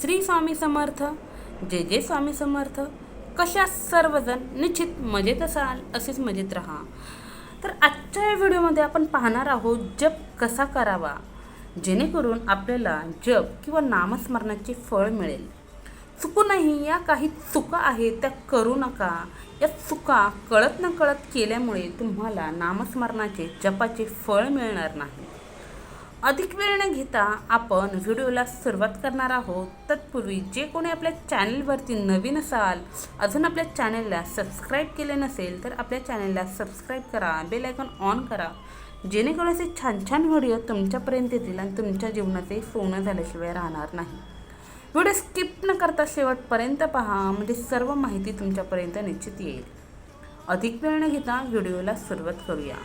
श्री स्वामी समर्थ जे जे स्वामी समर्थ. कशा सर्वजण? निश्चित मजेत असाल असेच मजेत राहा. तर आजच्या या व्हिडिओमध्ये आपण पाहणार आहोत जप कसा करावा? जेणेकरून आपल्याला जप किंवा नामस्मरणाचे फळ मिळेल. चुकूनही या काही चुका आहेत त्या करू नका. या चुका कळत न कळत केल्यामुळे तुम्हाला नामस्मरणाचे जपाचे फळ मिळणार नाही. अधिक वेळ न घेता आपण व्हिडिओला सुरुवात करणार आहोत. तत्पूर्वी जे कोणी आपल्या चॅनलवरती नवीन असाल अजून आपल्या चॅनलला सबस्क्राईब केले नसेल तर आपल्या चॅनलला सबस्क्राईब करा बेल आयकॉन ऑन करा. जेणेकरून असे छान छान व्हिडिओ तुमच्यापर्यंत येतील आणि तुमच्या जीवनाचे सोनं झाल्याशिवाय राहणार नाही. व्हिडिओ स्किप न करता शेवटपर्यंत पहा म्हणजे सर्व माहिती तुमच्यापर्यंत निश्चित येईल. अधिक वेळ न घेता व्हिडिओला सुरुवात करूया.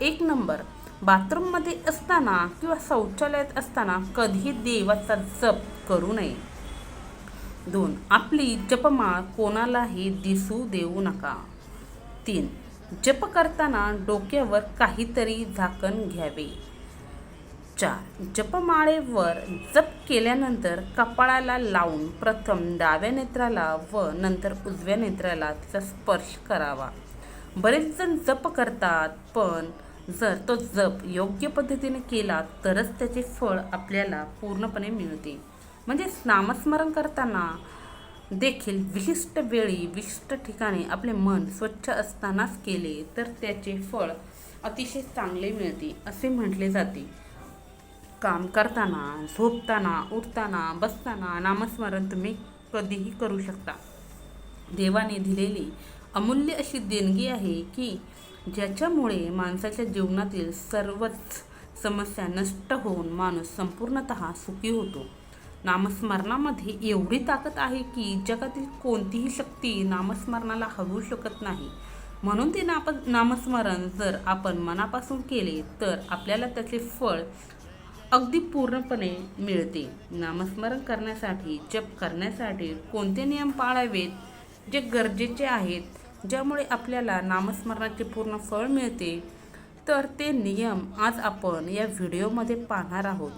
एक नंबर. बाथरूममध्ये असताना किंवा शौचालयात असताना कधीही देवाचा जप करू नये. दोन आपली जपमाळ कोणालाही दिसू देऊ नका. तीन जप करताना डोक्यावर काहीतरी झाकण घ्यावे. चार जपमाळेवर जप केल्यानंतर कपाळाला लावून प्रथम डाव्या नेत्राला व नंतर उजव्या नेत्राला तिचा स्पर्श करावा. बरेच जण जप करतात पण जर तो जप योग्य पद्धतीने केला तरच त्याचे फळ आपल्याला पूर्णपणे मिळते. म्हणजे नामस्मरण करताना देखील विशिष्ट वेळी विशिष्ट ठिकाणी आपले मन स्वच्छ असतानाच केले तर त्याचे फळ अतिशय चांगले मिळते असे म्हटले जाते. काम करताना झोपताना उठताना बसताना नामस्मरण तुम्ही कधीही करू शकता. देवाने दिलेली अमूल्य अशी देणगी आहे की ज्याच्यामुळे माणसाच्या जीवनातील सर्वच समस्या नष्ट होऊन माणूस संपूर्णत सुखी होतो. नामस्मरणामध्ये एवढी ताकद आहे की जगातील कोणतीही शक्ती नामस्मरणाला हरवू शकत नाही. म्हणून ते नाप नामस्मरण जर आपण मनापासून केले तर आपल्याला त्याचे फळ अगदी पूर्णपणे मिळते. नामस्मरण करण्यासाठी जप करण्यासाठी कोणते नियम पाळावेत जे गरजेचे आहेत? ज्यामुळे आपल्याला नामस्मरणाचे पूर्ण फळ मिळते. तर ते नियम आज आपण या व्हिडिओमध्ये पाहणार आहोत.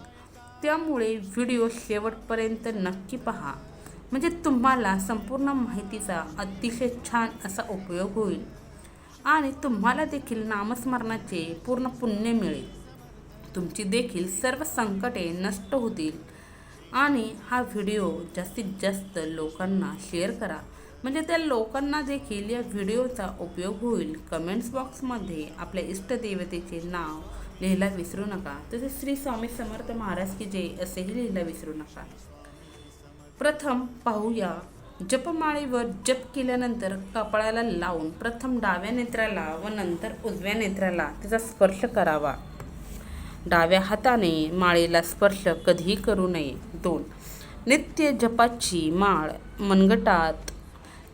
त्यामुळे व्हिडिओ शेवटपर्यंत नक्की पहा. म्हणजे तुम्हाला संपूर्ण माहितीचा अतिशय छान असा उपयोग होईल. आणि तुम्हाला देखील नामस्मरणाचे पूर्ण पुण्य मिळेल. तुमची देखील सर्व संकटे नष्ट होतील. आणि हा व्हिडिओ जास्तीत जास्त लोकांना शेअर करा. म्हणजे त्या लोकांना देखील या व्हिडिओचा उपयोग होईल. कमेंट्स बॉक्समध्ये आपल्या इष्टदेवतेचे नाव लिहायला विसरू नका. तसेच श्री स्वामी समर्थ महाराज की जय असेही लिहायला विसरू नका. प्रथम पाहूया. जपमाळीवर जप केल्यानंतर कपाळाला लावून प्रथम डाव्या नेत्राला व नंतर उजव्या नेत्राला त्याचा स्पर्श करावा. डाव्या हाताने माळेला स्पर्श कधीही करू नये. दोन. नित्य जपाची माळ मनगटात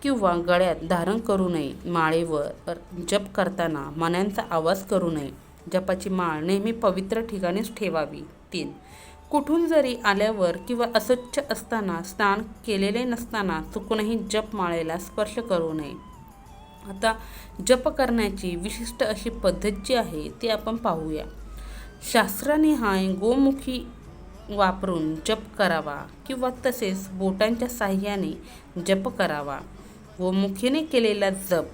किंवा गळ्यात धारण करू नये. माळेवर जप करताना मनांचा आवाज करू नये. जपाची माळ नेहमी पवित्र ठिकाणीच ठेवावी. तीन कुठून जरी आल्यावर किंवा अस्वच्छ असताना स्नान केलेले नसताना चुकूनही जप माळेला स्पर्श करू नये. आता जप करण्याची विशिष्ट अशी पद्धत जी आहे ती आपण पाहूया. शास्त्रनिहाय गोमुखी वापरून जप करावा किंवा तसेच बोटांच्या साह्याने जप करावा. व गोमुखीने केलेला जप.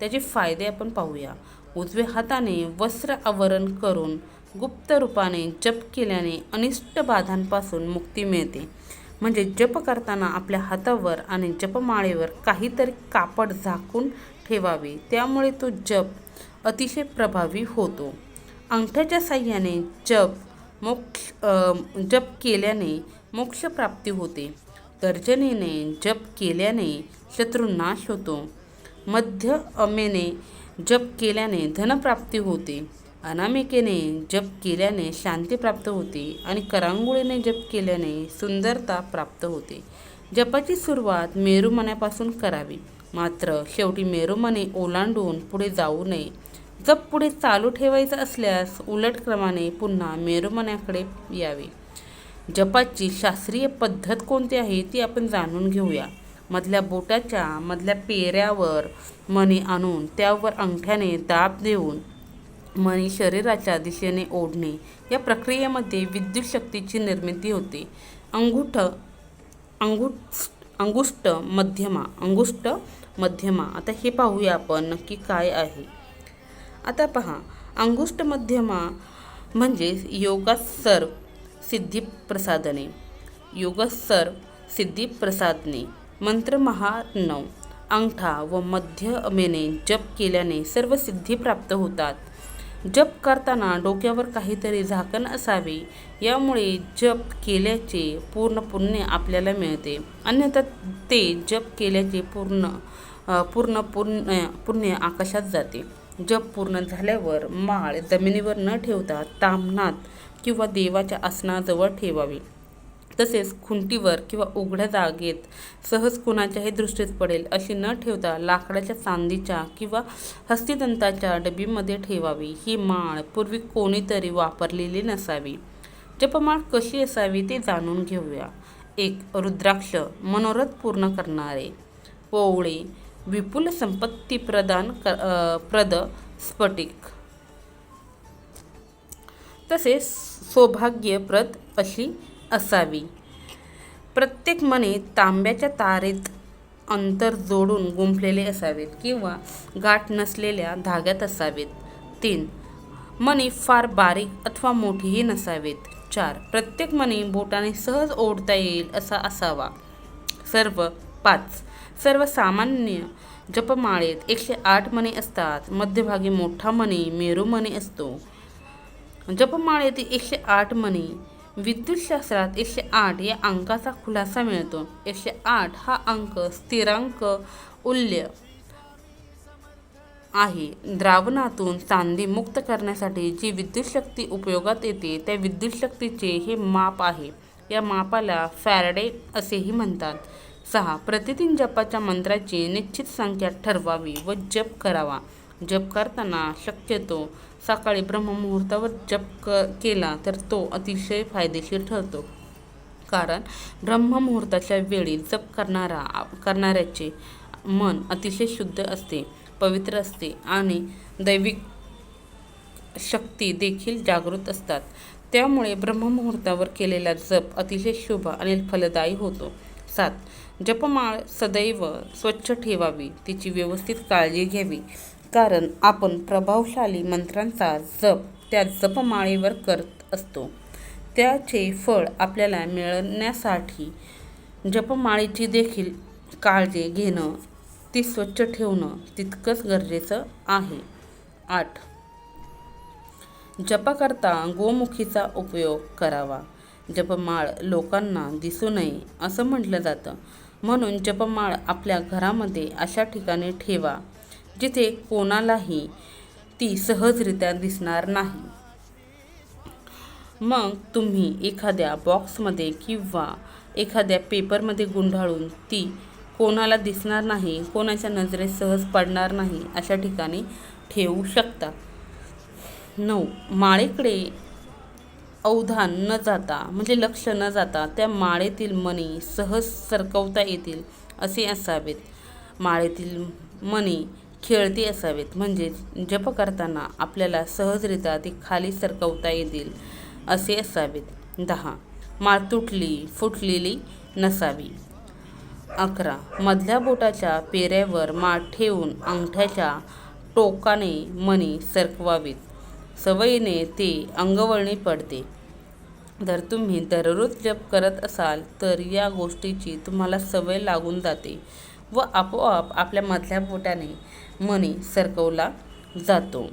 त्याचे फायदे आपण पाहूया. उजव्या हाताने वस्त्र आवरण करून गुप्त रूपाने जप केल्याने अनिष्ट बाधांपासून मुक्ती मिळते. म्हणजे जप करताना आपल्या हातावर आणि जपमाळेवर काहीतरी कापड झाकून ठेवावे. त्यामुळे तो जप अतिशय प्रभावी होतो. अंगठ्याच्या साह्याने जप मोक्ष जप केल्याने मोक्षप्राप्ती होते. तर्जनेने जप केल्याने शत्रू नाश होतो मध्य अमेने जप केल्याने धनप्राप्ती होते. अनामिकेने जप केल्याने शांती प्राप्त होते आणि करांगुळीने जप केल्याने सुंदरता प्राप्त होते. जपाची सुरुवात मेरुमण्यापासून करावी. मात्र शेवटी मेरुमणे ओलांडून पुढे जाऊ नये. जप पुढे चालू ठेवायचं असल्यास उलट क्रमाने पुन्हा मेरुमण्याकडे यावे. जपाची शास्त्रीय पद्धत कोणती आहे ती आपण जाणून घेऊया. मधल्या बोटाच्या मधल्या पेऱ्यावर मणी आणून त्यावर अंगठ्याने दाब देऊन मणी शरीराच्या दिशेने ओढणे. या प्रक्रियेमध्ये विद्युत शक्तीची निर्मिती होते. अंगूठ अंगुष्ट अंगुष्ट मध्यमा अंगुष्ट मध्यमा. आता हे पाहूया आपण नक्की काय आहे. आता पहा अंगुष्ट मध्यमा म्हणजेच योगा सर्व सिद्धिप्रसादने. योगसर्व सिद्धिप्रसादने. मंत्र महानव अंगठा व मध्य अमेने जप केल्याने सर्व सिद्धी प्राप्त होतात. जप करताना डोक्यावर काहीतरी झाकण असावे यामुळे जप केल्याचे पूर्ण पुण्य आपल्याला मिळते. अन्यथा ते जप केल्याचे पूर्ण पूर्ण पुण्य पुण्य आकाशात जाते. जप पूर्ण झाल्यावर माळ जमिनीवर न ठेवता तामनात किंवा देवाच्या आसनाजवळ ठेवावी. तसेच खुंटीवर किंवा उघड्या जागेत सहज कुणाच्याही दृष्टीत पडेल अशी न ठेवता लाकडाच्या चांदीच्या किंवा हस्तिदंताच्या डबीमध्ये ठेवावी. ही माळ पूर्वी कोणीतरी वापरलेली नसावी. जपमाळ कशी असावी ते जाणून घेऊया. एक रुद्राक्ष मनोरथ पूर्ण करणारे. पोवळे विपुल संपत्ती प्रदान क प्रद स्फटिक. तसेच सौभाग्यप्रद अशी असावी. प्रत्येक मने तांब्याच्या तारेत अंतर जोडून गुंफलेले असावेत किंवा गाठ नसलेल्या धाग्यात असावेत. तीन मणी फार बारीक अथवा मोठीही नसावेत. चार प्रत्येक मणी बोटाने सहज ओढता येईल असा असावा. सर्व पाच सर्वसामान्य जपमाळेत एकशे आठ मणी असतात. मध्यभागी मोठा मणी मेरुमणी असतो. जपमाळेतील एकशे आठ मणी विद्युतशास्त्रात एकशे आठ या अंकाचा खुलासा मिळतो. एकशे आठ हा अंक स्थिरांक उल्य आहे. द्रावणातून चांदी मुक्त करण्यासाठी जी विद्युत शक्ती उपयोगात येते त्या विद्युत शक्तीचे हे माप आहे. या मापाला फॅरडे असेही म्हणतात. सहा प्रतिदिन जपाच्या मंत्राची निश्चित संख्या ठरवावी व जप करावा. जप करताना शक्यतो सकाळी ब्रह्ममुहूर्तावर जप क केला तर तो अतिशय फायदेशीर ठरतो. कारण ब्रह्ममुहूर्ताच्या वेळी जप करणारा करणाऱ्याचे मन अतिशय शुद्ध असते पवित्र असते आणि दैविक शक्ती देखील जागृत असतात. त्यामुळे ब्रह्ममुहूर्तावर केलेला जप अतिशय शुभ आणि फलदायी होतो. सात जपमाळ सदैव स्वच्छ ठेवावी. तिची व्यवस्थित काळजी घ्यावी. कारण आपण प्रभावशाली मंत्रांचा जप त्या जपमाळेवर करत असतो. त्याचे फळ आपल्याला मिळण्यासाठी जपमाळेची देखील काळजी घेणं ती स्वच्छ ठेवणं तितकंच गरजेचं आहे. आठ. जपाकरता गोमुखीचा उपयोग करावा. जपमाळ लोकांना दिसू नये असं म्हटलं जातं. म्हणून जपमाळ आपल्या घरामध्ये अशा ठिकाणी ठेवा. जिथे कोणालाही ती सहजरित्या दिसणार नाही. मग तुम्ही एखाद्या बॉक्समध्ये किंवा एखाद्या पेपरमध्ये गुंडाळून ती कोणाला दिसणार नाही कोणाच्या नजरेत सहज पडणार नाही अशा ठिकाणी ठेवू शकता. नऊ. माळेकडे अवधान न जाता म्हणजे लक्ष न जाता त्या माळेतील मणी सहज सरकवता येतील असे असावेत. माळेतील मणी खेळती असावेत. म्हणजेच जप करताना आपल्याला सहजरित्या ती खाली सरकवता येतील असे असावेत. दहा. माळ तुटली फुटलेली नसावी. अकरा. मधल्या बोटाच्या पेऱ्यावर माळ ठेवून अंगठ्याच्या टोकाने मणी सरकवावीत. सवयीने ते अंगवळणी पडते. जर तुम्ही दररोज जप करत असाल तर या गोष्टीची तुम्हाला सवय लागून जाते. व आपोआप आपल्या मधल्या बोटाने मणी सरकवला जातो.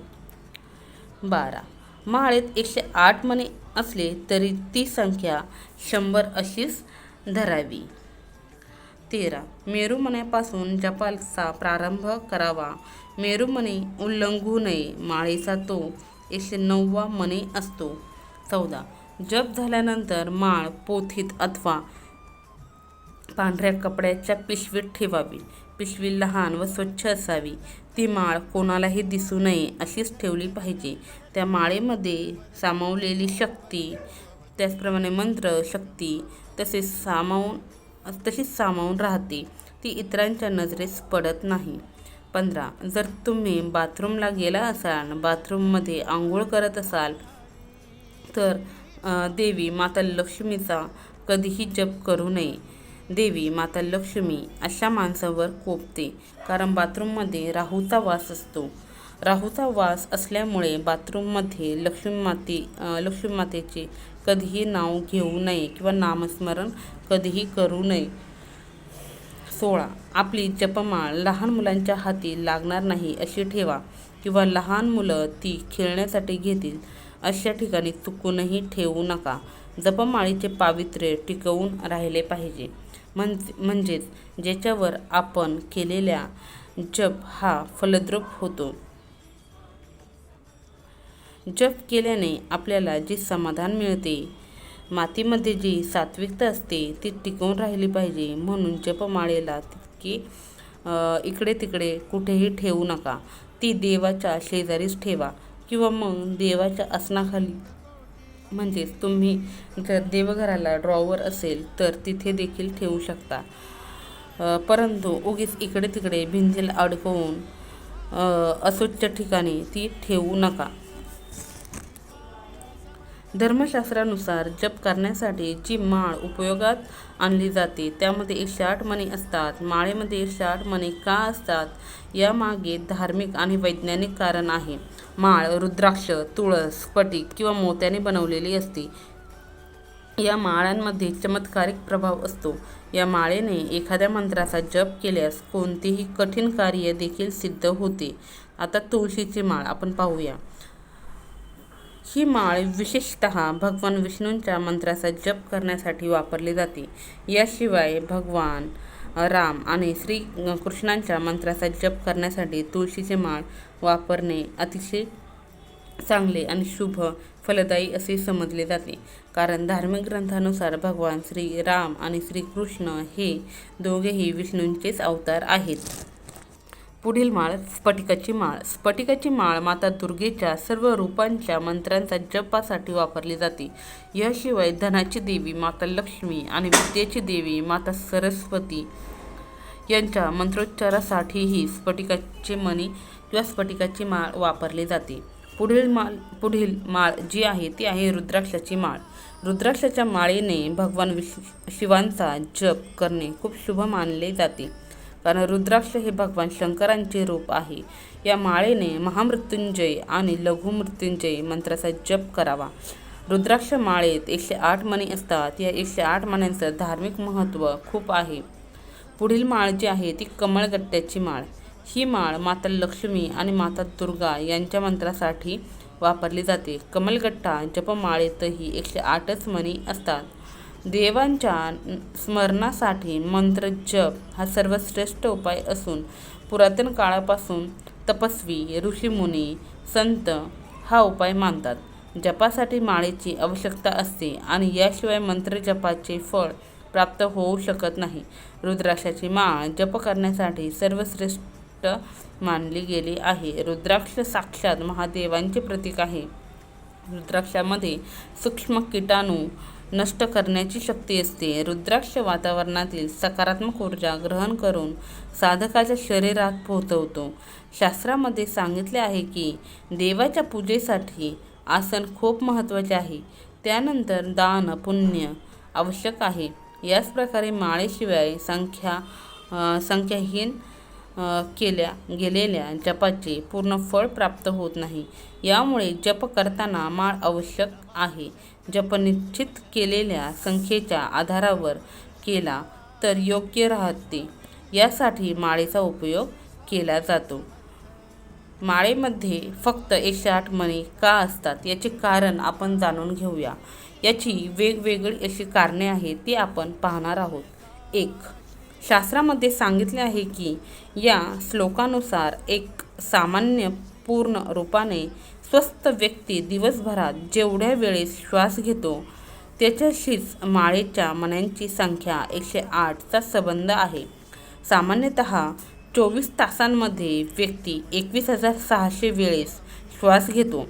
बारा. माळेत एकशे आठ मणी असले तरी ती संख्या शंभर अशीच धरावी. तेरा. मेरुमण्यापासून जपाचा प्रारंभ करावा. मेरुमणी उल्लंघू नये. माळेचा तो एकशे नववा मणी असतो. चौदा. जप झाल्यानंतर माळ पोथीत अथवा पांढऱ्या कपड्याच्या पिशवीत ठेवावी. पिशवी लहान व स्वच्छ असावी. ती माळ कोणालाही दिसू नये अशीच ठेवली पाहिजे. त्या माळेमध्ये सामावलेली शक्ती त्याचप्रमाणे मंत्र शक्ती तसेच सामावून तशीच सामावून राहते. ती इतरांच्या नजरेस पडत नाही. पंधरा. जर तुम्ही बाथरूमला गेला असाल बाथरूममध्ये आंघोळ करत असाल तर देवी माता लक्ष्मीचा कधीही जप करू नये. देवी माता लक्ष्मी अशा माणसावर कोपते. कारण बाथरूममध्ये राहूचा वास असतो. राहूचा वास असल्यामुळे बाथरूममध्ये लक्ष्मी माते लक्ष्मी मातेचे कधीही नाव घेऊ नये किंवा नामस्मरण कधीही करू नये. सोळा. आपली जपमाळ लहान मुलांच्या हाती लागणार नाही अशी ठेवा किंवा लहान मुलं ती खेळण्यासाठी घेतील. अशा ठिकाणी चुकूनही ठेवू नका. जपमाळीचे पावित्र्य टिकवून राहिले पाहिजे. म्हण म्हणजेच ज्याच्यावर आपण केलेल्या जप हा फलद्रूप होतो. जप केल्याने आपल्याला जे समाधान मिळते मातीमध्ये जी सात्विकता असते ती टिकून राहिली पाहिजे. म्हणून जपमाळेला तितकी इकडे तिकडे कुठेही ठेवू नका. ती देवाच्या शेजारीच ठेवा किंवा मग देवाच्या आसनाखाली म्हणजेच तुम्ही जर देवघराला ड्रॉवर असेल तर तिथे देखील ठेवू शकता. परंतु उगीच इकडे तिकडे भिंजेल अडकवून अस्वच्छ ठिकाणी ती ठेवू नका. धर्मशास्त्रानुसार जप करण्यासाठी जी माळ उपयोगात आणली जाते त्यामध्ये एकशे आठ मणी असतात. माळेमध्ये एकशे आठ मणी का असतात? यामागे धार्मिक आणि वैज्ञानिक कारण आहे. माळ रुद्राक्ष तुळस स्फटिक किंवा मोत्याने बनवलेली असते. या माळांमध्ये चमत्कारिक प्रभाव असतो. या माळेने एखाद्या मंत्राचा जप केल्यास कोणतेही कठीण कार्य देखील सिद्ध होते. आता तुळशीची माळ आपण पाहूया. ही माळ विशेषत भगवान विष्णूंच्या मंत्राचा जप करण्यासाठी वापरली जाते. याशिवाय भगवान राम आणि श्री कृष्णांच्या मंत्राचा जप करण्यासाठी तुळशीचे माळ वापरणे अतिशय चांगले आणि शुभ फलदायी असे समजले जाते. कारण धार्मिक ग्रंथानुसार भगवान श्री राम आणि श्रीकृष्ण हे दोघेही विष्णूंचेच अवतार आहेत. पुढील माळ स्फटिकाची माळ. स्फटिकाची माळ माता दुर्गेच्या सर्व रूपांच्या मंत्रांचा जपासाठी वापरली जाते. याशिवाय धनाची देवी माता लक्ष्मी आणि विद्येची देवी माता सरस्वती यांच्या मंत्रोच्चारासाठीही स्फटिकाचे मणी किंवा स्फटिकाची माळ वापरली जाते. पुढील माळ पुढील माळ जी आहे ती आहे रुद्राक्षाची माळ. रुद्राक्षाच्या माळेने भगवान विश शिवांचा जप करणे खूप शुभ मानले जाते. कारण रुद्राक्ष हे भगवान शंकरांचे रूप आहे. या माळेने महामृत्युंजय आणि लघुमृत्युंजय मंत्राचा जप करावा. रुद्राक्ष माळेत एकशे आठ मणी असतात. या एकशे आठ मण्यांचं धार्मिक महत्त्व खूप आहे. पुढील माळ जी आहे ती कमळगट्ट्याची माळ. ही माळ माता लक्ष्मी आणि माता दुर्गा यांच्या मंत्रासाठी वापरली जाते. कमलगट्टा जपमाळेतही एकशे आठच मणी असतात. देवांच्या स्मरणासाठी मंत्र जप हा सर्वश्रेष्ठ उपाय असून पुरातन काळापासून तपस्वी ऋषीमुनी संत हा उपाय मानतात. जपासाठी माळेची आवश्यकता असते आणि याशिवाय मंत्र जपाचे फळ प्राप्त होऊ शकत नाही. रुद्राक्षाची माळ जप करण्यासाठी सर्वश्रेष्ठ मानली गेली आहे. रुद्राक्ष साक्षात महादेवांचे प्रतीक आहे. रुद्राक्षामध्ये सूक्ष्म किटाणू नष्ट करण्याची शक्ती असते. रुद्राक्ष वातावरणातील सकारात्मक ऊर्जा ग्रहण करून साधकाच्या शरीरात पोहोचवतो. शास्त्रामध्ये सांगितले आहे की देवाच्या पूजेसाठी आसन खूप महत्त्वाचे आहे. त्यानंतर दान पुण्य आवश्यक आहे. याच प्रकारे माळेशिवाय संख्या संख्याहीन केल्या गेलेल्या जपाचे पूर्ण फळ प्राप्त होत नाही. यामुळे जप करताना माळ आवश्यक आहे. जप निश्चित केलेल्या संख्येच्या आधारावर केला तर योग्य राहते. यासाठी माळेचा उपयोग केला जातो. माळेमध्ये फक्त एकशे आठ मणी का असतात याचे कारण आपण जाणून घेऊया. याची वेगवेगळी अशी कारणे आहेत ती आपण पाहणार आहोत. एक शास्त्रामध्ये सांगितले आहे की या श्लोकानुसार एक सामान्य पूर्ण रूपाने स्वस्थ व्यक्ती दिवसभरात जेवढ्या वेळेस श्वास घेतो त्याच्याशीच माळेच्या मण्यांची संख्या एकशे आठचा संबंध आहे. सामान्यतः चोवीस तासांमध्ये व्यक्ती एकवीस हजार सहाशे वेळेस श्वास घेतो.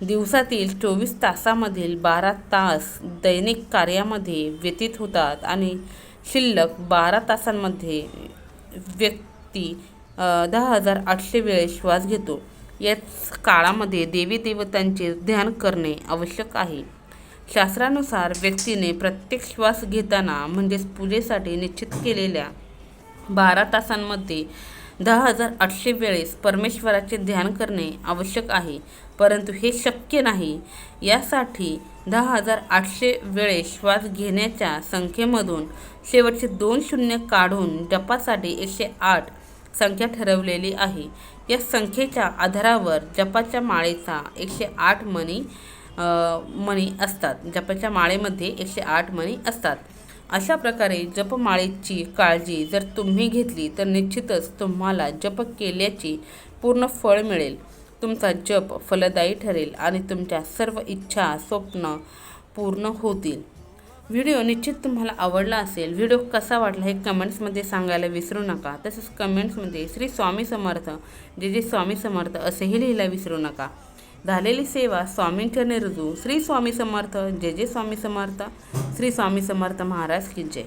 दिवसातील चोवीस तासामधील बारा तास दैनिक कार्यामध्ये व्यतीत होतात आणि शिल्लक बारा तासांमध्ये व्यक्ती दहा हजार आठशे वेळेस श्वास घेतो. याच काळामध्ये देवी देवतांचे ध्यान करणे आवश्यक आहे. शास्त्रानुसार व्यक्तीने प्रत्येक श्वास घेताना म्हणजेच पूजेसाठी निश्चित केलेल्या बारा तासांमध्ये दहा हजार आठशे वेळेस परमेश्वराचे ध्यान करणे आवश्यक आहे. परंतु हे शक्य नाही. यासाठी दहा हजार आठशे वेळेस श्वास घेण्याच्या संख्येमधून शेवटचे दोन शून्य काढून जपासाठी एकशे आठ संख्या ठरवलेली आहे. या संख्येच्या आधारावर जपाच्या माळेचा एकशे आठ मणी मणी असतात. जपाच्या माळेमध्ये एकशे आठ मणी असतात. अशा प्रकारे जपमाळेची काळजी जर तुम्ही घेतली तर निश्चितच तुम्हाला जप केल्याची पूर्ण फळ मिळेल. तुमचा जप फलदायी ठरेल आणि तुमच्या सर्व इच्छा स्वप्न पूर्ण होतील. व्हिडिओ निश्चित तुम्हाला आवडला असेल व्हिडिओ कसा वाटला हे कमेंट्समध्ये सांगायला विसरू नका. तसेच कमेंट्समध्ये श्री स्वामी समर्थ जे जे स्वामी समर्थ असेही लिहायला विसरू नका. झालेली सेवा स्वामींच्या रुजू श्री स्वामी समर्थ जे जे स्वामी समर्थ श्री स्वामी समर्थ महाराज की जय.